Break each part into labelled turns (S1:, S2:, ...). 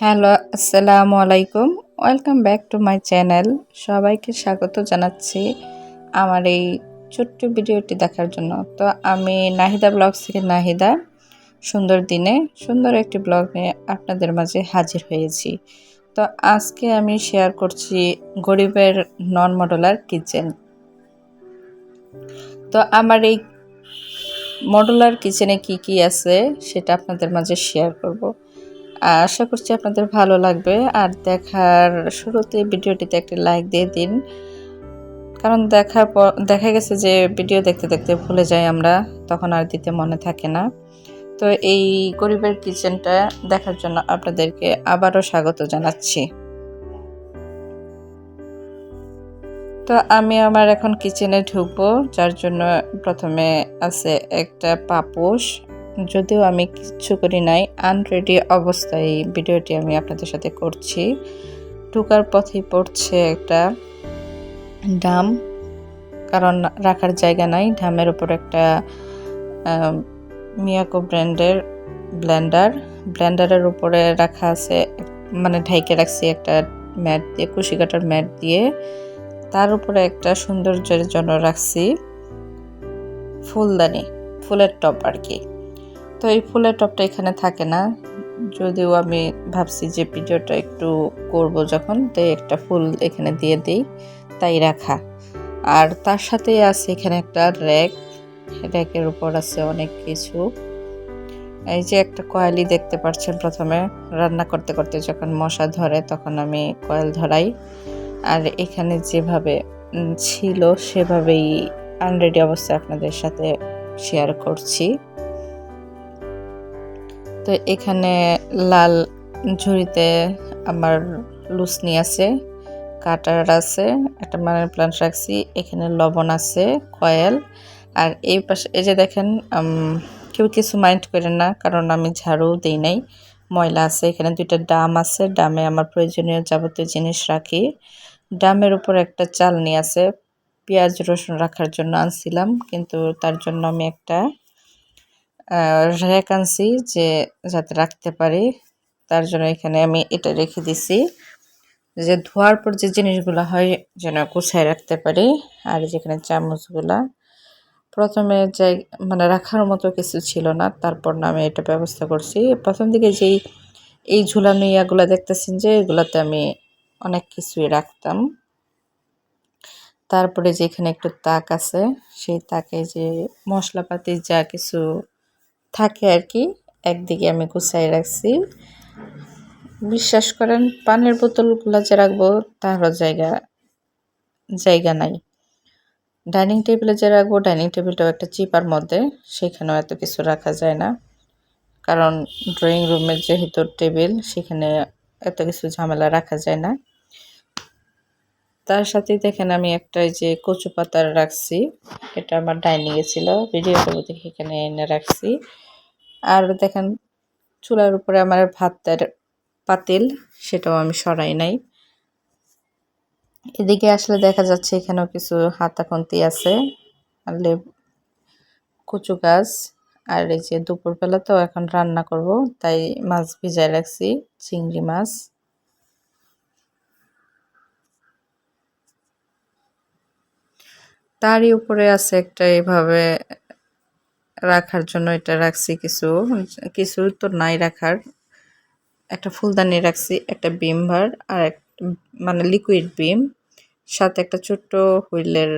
S1: Hello, আসসালামু আলাইকুম। Welcome back to my channel সবাইকে স্বাগত জানাচ্ছি আমার এই ছোট্ট ভিডিওটি দেখার জন্য। তো আমি নাহিদা ব্লগ থেকে নাহিদা। সুন্দর দিনে সুন্দর একটি ব্লগ নিয়ে আপনাদের মাঝে হাজির হয়েছি। তো আজকে আমি শেয়ার করছি গরিবের নন মডেলার কিচেন তো আমার এই মডুলার কিচেনে কি কি আছে সেটা আপনাদের মাঝে শেয়ার করব। আশা করছি আপনাদের ভালো লাগবে। আর দেখার শুরুতে ভিডিওটিতে একটি লাইক দিয়ে দিন। কারণ দেখার পর, দেখা গেছে যে ভিডিও দেখতে দেখতে ভুলে যাই আমরা, তখন আর দিতে মনে থাকে না। তো এই গরিবের কিচেনটা দেখার জন্য আপনাদেরকে আবারও স্বাগত জানাচ্ছি। তো আমি আমার এখন কিচেনে ঢুকবো, যার জন্য প্রথমে আছে একটা পাপোশ। যদিও আমি কিচ্ছু করি নাই আনরেডি অবস্থায় এই ভিডিওটি আমি আপনাদের সাথে করছি। ঢুকার পথে পড়ছে একটা ডাম কারণ রাখার জায়গা নাই ডামের উপর একটা মিয়াকো ব্র্যান্ডের ব্ল্যান্ডার, ব্ল্যান্ডারের উপরে রাখা আছে মানে ঢাইকে রাখছি একটা ম্যাট দিয়ে, কুশি কাটার ম্যাট দিয়ে। তার উপরে একটা সৌন্দর্যের জন্য রাখছি ফুলদানি, ফুলের টপ আর কি। তো এই ফুলের টপটা এখানে থাকে না। যদিও আমি ভাবছি যে ভিডিওটা একটু করব যখন, তো একটা ফুল এখানে দিয়ে দিই, তাই রাখা। আর তার সাথে আছে এখানে একটা র্যাক। র্যাকের উপর আছে অনেক কিছু। এই যে একটা কয়েলই দেখতে পাচ্ছেন প্রথমে। রান্না করতে করতে যখন মশা ধরে, তখন আমি কয়েল ধরাই। আর এখানে যেভাবে ছিল সেভাবেই আনরেডি অবস্থায় আপনাদের সাথে শেয়ার করছি। তো এখানে লাল ঝুড়িতে আমার লুসনি আছে, কাটার আছে, একটা মানের প্লান্ট রাখছি, এখানে লবণ আছে, কয়েল, আর এই পাশে এই যে দেখেন কেউ কিছু মাইন্ড করেন না, কারণ আমি ঝাড়ু দিই নাই, ময়লা আছে, এখানে দুইটা ডাম আছে, ডামে আমার প্রয়োজনীয় যাবতীয় জিনিস রাখি। ডামের উপর একটা চালনি আছে, পেঁয়াজ রসুন রাখার জন্য আনছিলাম, কিন্তু তার জন্য আমি একটা র্যাক আনছি যে যাতে রাখতে পারি। তার জন্য এখানে আমি এটা রেখে দিছি যে ধোয়ার পর যে জিনিসগুলো হয় যেন গুছায় রাখতে পারি। আর যেখানে চামচগুলা। প্রথমে যাই মানে রাখার মতো কিছু ছিল না, তারপর না আমি এটা ব্যবস্থা করছি। প্রথম দিকে যেই এই ঝুলানো ইয়াগুলো দেখতেছেন যে, এগুলাতে আমি অনেক কিছুই রাখতাম। তারপরে যেখানে একটু তাক আছে, সেই তাকে যে মশলাপাতি যা কিছু থাকে আর কি, একদিকে আমি গুছাই রাখছি। বিশ্বাস করেন, পানের বোতলগুলো যে রাখব, তারও জায়গা জায়গা নাই। ডাইনিং টেবিলে যে রাখব, ডাইনিং টেবিলটাও একটা চিপার মধ্যে, সেখানেও এত কিছু রাখা যায় না। কারণ ড্রয়িং রুমের যেহেতু টেবিল, সেখানে এত কিছু ঝামেলা রাখা যায় না। তার সাথেই দেখেন আমি একটা যে কচু পাতার রাখছি, এটা আমার ডাইনিংয়ে ছিল। ভিডিও দেখে এখানে এনে রাখছি। আর দেখেন চুলার উপরে আমার ভাতের পাতিল, সেটাও আমি সরাই নাই। এদিকে আসলে দেখা যাচ্ছে এখানেও কিছু হাতা খুন্তি আছে আর লেব, কচু গাছ। আর এই যে দুপুরবেলা তো এখন রান্না করব, তাই মাছ ভিজায় রাখছি, চিংড়ি মাছ। তারই উপরে আছে একটা এইভাবে রাখার জন্য এটা রাখছি কিছু কিছু তো নাই রাখার। একটা ফুলদানি রাখছি, একটা বিম ভার আর এক মানে লিকুইড বিম সাথে একটা ছোট্ট হুইলের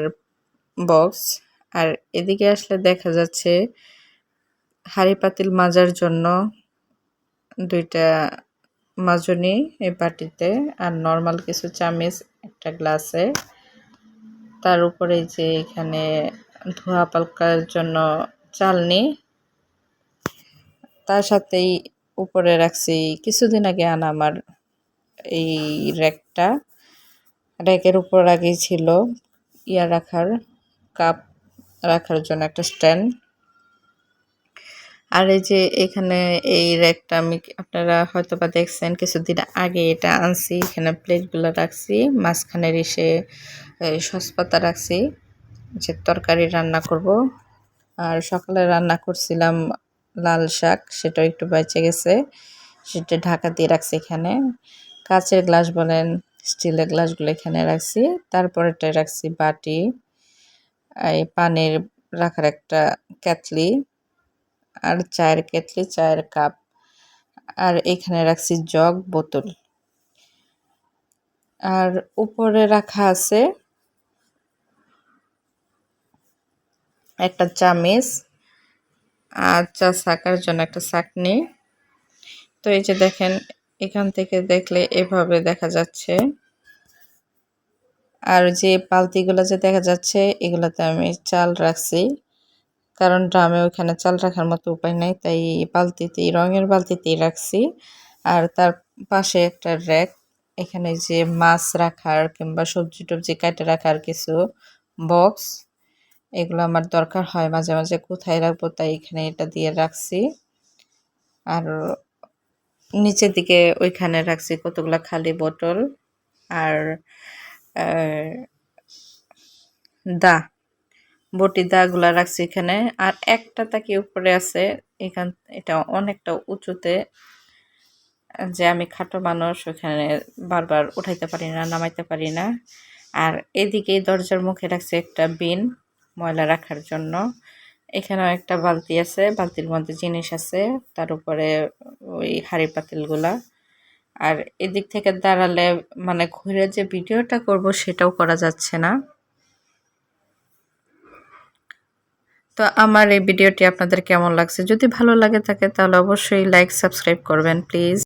S1: বক্স আর এদিকে আসলে দেখা যাচ্ছে হাড়ি পাতিল মাজার জন্য দুইটা মাজনি এই বাটিতে আর নর্মাল কিছু চামিচ, একটা গ্লাসে। তার উপরে যে এখানে ধোয়া পালকার জন্য চালনি তার সাথেই উপরে রাখছি কিছুদিন আগে আনা আমার এই র্যাকটা। র্যাকের উপর আগেই ছিল ইয়া রাখার, কাপ রাখার জন্য একটা স্ট্যান্ড। আর এই যে এখানে এই র্যাকটা আমি আপনারা হয়তো বা দেখছেন, কিছুদিন আগে এটা আনছি। এখানে প্লেটগুলো রাখছি, মাঝখানের এসে সসপাতা রাখছি, যে তরকারি রান্না করব। আর সকালে রান্না করছিলাম লাল শাক, সেটাও একটু বেঁচে গেছে, সেটা ঢাকা দিয়ে রাখছি এখানে। কাচের গ্লাস বলেন, স্টিলের গ্লাসগুলো এখানে রাখছি তারপরেটায় রাখছি বাটি, এই পানির রাখার একটা কেতলি আর চায়ের কেটলি, চায়ের কাপ, আর এখানে রাখছি জগ বোতল। আর উপরে রাখা আছে একটা চামিচ আর চা শাকার জন্য একটা চাকনি তো এই যে দেখেন, এখান থেকে দেখলে এভাবে দেখা যাচ্ছে। আর যে পালতিগুলো যে দেখা যাচ্ছে, এগুলোতে আমি চাল রাখছি। কারণ ড্রামে ওইখানে চাল রাখার মতো উপায় নাই, তাই বালতিতেই, রঙের বালতিতেই রাখছি। আর তার পাশে একটা র্যাক এখানে যে মাছ রাখার কিংবা সবজি টবজি কাটে রাখার কিছু বক্স এগুলো আমার দরকার হয়, মাঝে মাঝে কোথায় রাখব তাই এখানে এটা দিয়ে রাখছি। আর নিচের দিকে ওইখানে রাখছি কতগুলো খালি বোতল। আর দা, বটি দাগুলা রাখছি এখানে। আর একটা তাকে উপরে আছে, এখান, এটা অনেকটা উঁচুতে। যে আমি খাটো মানুষ, ওখানে বারবার উঠাইতে পারি না, নামাইতে পারি না। আর এদিকে দরজার মুখে রাখছে একটা বিন। ময়লা রাখার জন্য। এখানেও একটা বালতি আছে, বালতির মধ্যে জিনিস আছে, তার উপরে ওই হাড়ি পাতিলগুলা। আর এদিক থেকে দাঁড়ালে মানে ঘুরে যে ভিডিওটা করব সেটাও করা যাচ্ছে না। তো আমার এই ভিডিওটি আপনাদের কেমন লাগছে? যদি ভালো লাগে থাকে তাহলে অবশ্যই লাইক সাবস্ক্রাইব করবেন প্লিজ